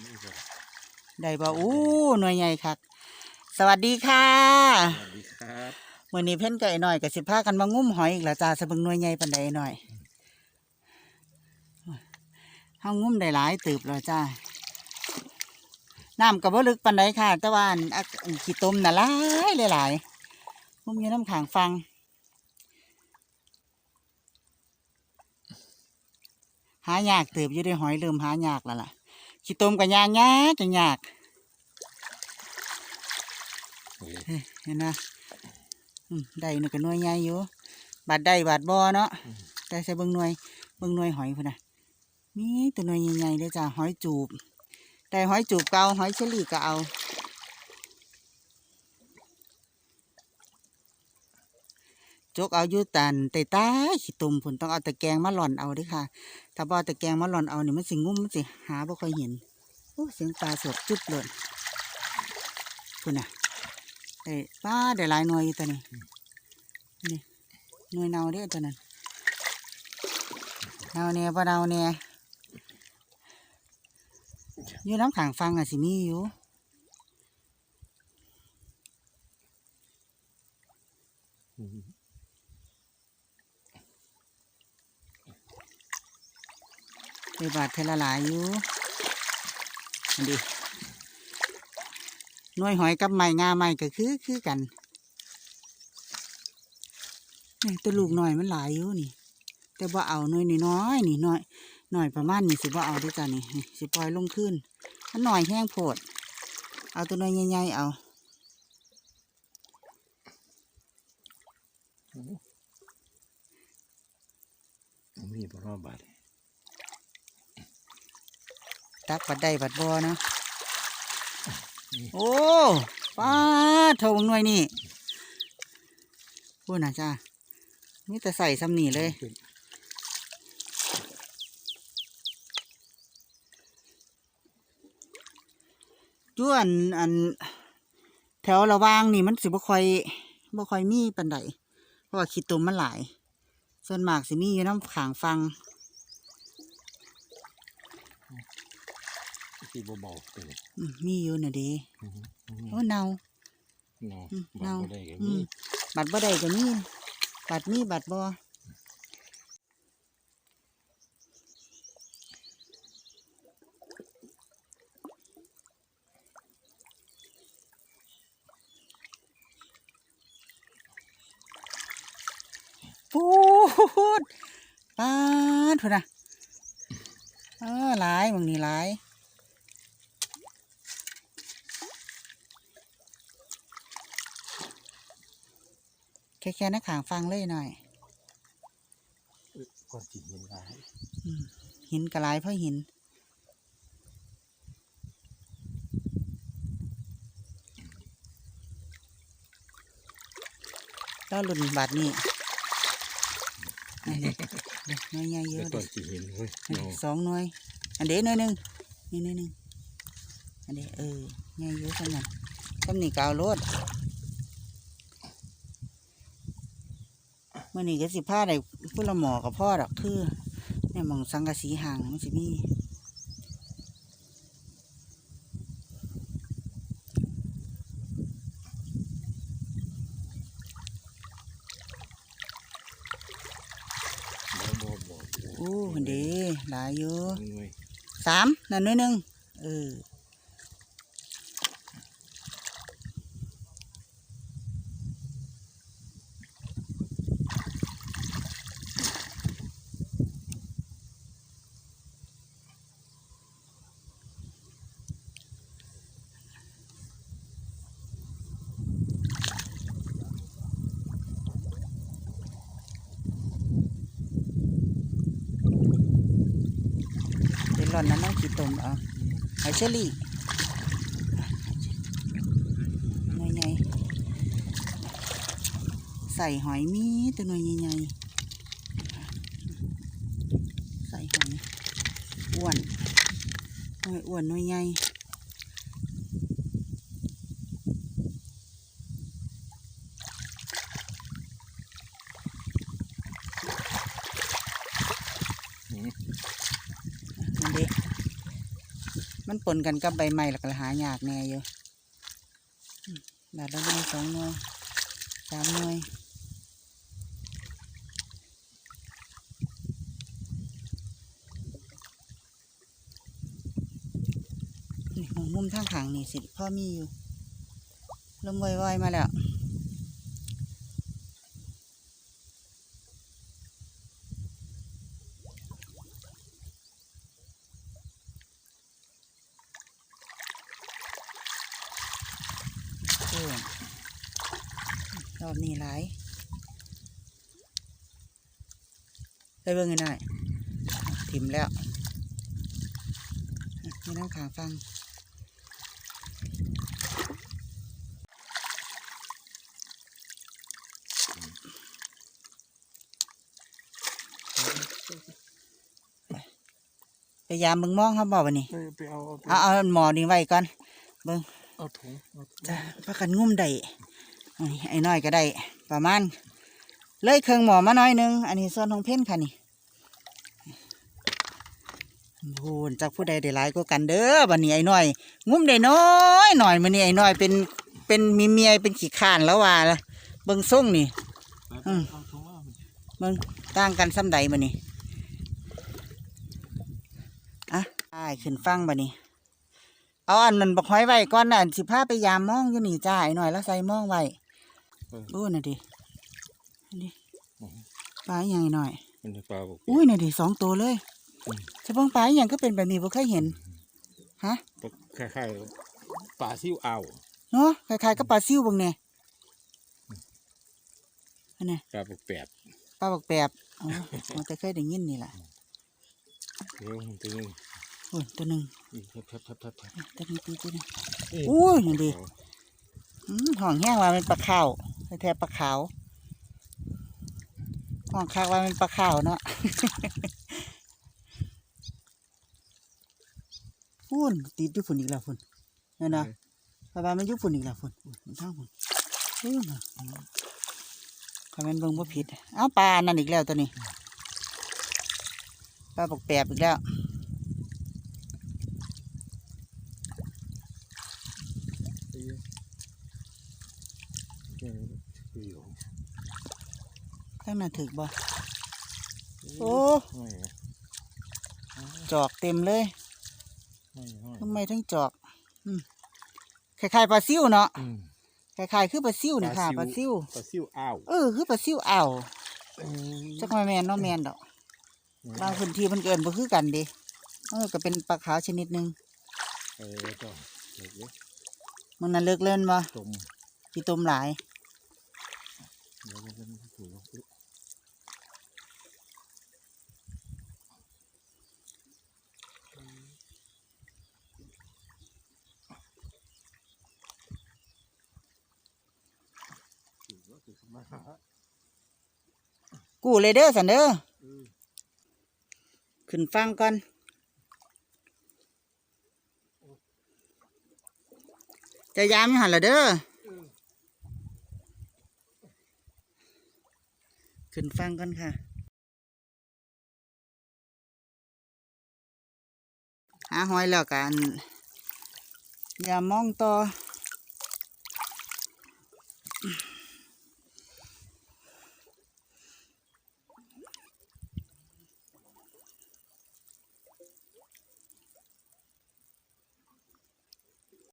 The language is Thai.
นี่ครับได้บ่อู้หน่วยใหญ่คักสวัสดีค่ะสวัสดีครับมื้อนี้เพิ่นกับไอ้หน่อยก็สิพากันมางุ้มหอยอีกแล้วจ้าสะเบิงหน่วยใหญ่ปานใดหน่อยเฮางุ้มได้หลายตืบแล้วจ้าน้ำก็บ่ลึกปานใดค่ะ แต่ว่าอันอักอันขี้ตมน่ะหลายหลายๆงุ้มอยู่น้ำขางฟังหายากเติบอยู่ได้หอยเริ่มหายากแล้วล่ะ ขี้ตมก็ยากยากก็ยากเฮ้ยเห็นนะอืมได้นี่ก็หน่วยใหญ่อยู่ บาดได้บาดบ่เนาะแต่ใส่เบิ่งหน่วยเบิ่งหน่วยหอยพุ่นน่ะมีตัวหน่วยใหญ่ๆเลยจ้ะหอยจูบ ได้หอยจูบเกเอาหอยเชอรี่ก็เอา จกเอายู่ตันแต่ตาขี้ตุ่มพุ่นต้องเอาตะแกรงมาหล่อนเอาด้อค่ะ ถ้าบ่เอาตะแกรงมาหล่อนเอาเนี่ยมันสิงุ้มมันสิหาบ่ค่อยเห็นโอ้เสียงปลาสดจุดเลยพุ่นน่ะได้ป้าได้หลายหน่วยอยู่ตัวนี้นี่หน่วยเนาเด้อตัวนั้นเนาเนี่ยปะเนาเนี่ยอยู่น้ำขังฟังอะสิมีอยู่ ไปบาดเทละหลายอยู่อันดีหน่วยหอยกับไม้งาไม้ก็คือคือกันนี่ตัวลูกหน่อยมันหลายอยู่นี่ แต่ว่าเอาหน่วยน้อยนี่น้อยหน่อยประมาณนี่สิว่าเอาด้วยจ้ะนี่นี่สิปล่อยลงขึ้นมันหน่อยแห้งโพดเอาตัวหน่อยใหญ่ๆเอามีปลาบาด ตักบัดได้บัดบอเนาะโอ้ป้าดเท่าบังหน่วยนี่พูดนะจ้านี่แต่ใส่ซ้ำนี่เลยจ้วนอัน แถวระหวางนี่มันสิบ่ค่อยบ่ค่อยมีปานใดเพราะว่าขี้ตุ่มมันหลาย ส่วนมากสิมีอยู่น้ำขางฟัง ที่เบาๆตัวนี้อืมมีอยู่น่ะเดีโอ้เนาเนาอืมบาเนาดบ่ได้ก็อืมีมบัตรบ่ได้ก็มีบัตรมีบัตรบ่พูดปาดพุ่นนะเออหลายมึงนี่หลาย แค่แค่นักขางฟังเลยหน่อยก่อนสิเห็นหลายหินกระลายเพราะหินก็หลุนบาทนี่นี่เด็กน้อยใหญ่เยแต่อะก่เด็อนสิเห็นเว้ยเนาสองหน่วยอันเด็หน่อยหนึ่งนี่หน่อยหนึ่งอันเด็เออใหญ่เยอะขนาดตำหนิกาวรถ เมื่อนี้ก็สิผ้าได้พูดละหมอกับพ่อดอกคือเนี่ยหมองสังกะสีห่างมันสิมีบ่บ่บ่อู้หันเด้หลายอยู่หน่วยสามนั่นหน้อยหนึ่งเออ อนนั้นน้องขีดตมเอาหอยเชอรี่หน่วยใหญ่ใส่หอยมีตัวหน่อยใหญ่ๆใส่หอยอ้วนหอยอ้วนหน่อยใหญ่นั่นเด็ มันปนกันกับใบไม้หลัก็หายากแน่อยู่อืมบาทละหน่วยสองหน่วยสามหน่วยนี่มุมมุมทางขางนี่สิพ่อมีอยู่ลมวอยๆมาแล้ว อบนี้หลายไปเบิ่งกันหน่อยถิ่มแล้วไม่น้ำขางฟังพยายามเบิ่งมองเขาบอกว่านี่ไปเอาเอาเอาหมอนี่ไว้ก่อนเอาถุงเอาถุงจ้าพักกันงุ่มได้ ไอ้น้อยก็ได้ประมาณเลยเครื่องหมอมาหน้อยหนึง อันนี้ส่วนของเพ่นค่ะนี่โูนจากผู้ใดได้หลายก็กันเด้อบันนี้ไอ้น้อย งุ่มได้น้อยหน่อยมันนี่ไอ้น้อยเป็นเป็นมีเมียเป็นขี้ข้านแล้วว่าล่ะเบิ่งส่งนี่ไปอืมเอาถุงมาเบิ่งต่างกันซ้ำใดบันนี้อะไอ้ขึ้นฟังบันนี้เอาอันนั้นบักห้อยไว้ก่อนน่ะอันสิพาไปยามมองอยู่นี่จ้าไอ้น้อยแล้วใส่มองไว้ เอออู้น่ะดิอันนี้ปลาอหย่างหน่อยมันจะปลาบอกอุ้ยน่ะดิสองตัวเลยอืมจะเบิ่งปลาอหย่างก็เป็นแบบนี้บ่เคยเห็น ฮะคล้ายๆปลาซิวอ่าวเนาะคล้ายๆกับปลาซิ่วเบิ่งแน่อันนี้ปลาแปลกปลาบักแปบอ๋อมันแต่เคยได้ยินนี่ล่ะๆเดี๋ยวมันตัวนึงอุ้ยตัวหนึงอีกทับทับทับทับทับตัวนี้ตัวนี้เอ้ยอุ้ยนั่นดิอืมห้องแห้งว่าเป็นปลาขาว แท้ๆปลาขาวห้องคากว่าเป็นปลาขาวเนาะฝุ่นติดอยู่ฝุ่นอีกแล้วฝุ่นนั่นนะปลาบามันอยู่ฝุ่นอีกแล้วฝุ่นฝุ่นทางฝุ่นฝุ่นน่ะคำเป็นเบิ่งบ่ผิด เอ้าปลานั่นอีกแล้วตัวนี้ปลาปกแปบอีกแล้ว เอ้ยเอ้ยอยู่ ข้างหน้าถึกบ่โอ้ไม่นะจอกเต็มเลยไม่ไม่ทำไมทั้งจอกอืมคล้ายๆปลาซิวเนาะอืมคล้ายๆคือปลาซิวนี่ค่ะปปลาลาซิซิววปลาซิวอ่าวเออคือปลาซิวอ่าวเอ้ยจักมาแมนเนาะแมนดอกบางพื้นที่มันเกินบ่คือกันเดิเออก็เป็นปลาขาวชนิดหนึ่งเออก็เด็กเล็กมันน่ะเลิกเล่นบ่จมที่ต้มหลายเดี๋ยวมันจะถูกลงอุ๊ย ถูกแล้วถูกมาหากูเลยเด้อสันเด้อขึ้นฟังก่อนจะยามอยู่หันละเด้อขึ้นฟังก่อนค่ะหาหอยแล้วกันอย่ามองต่อ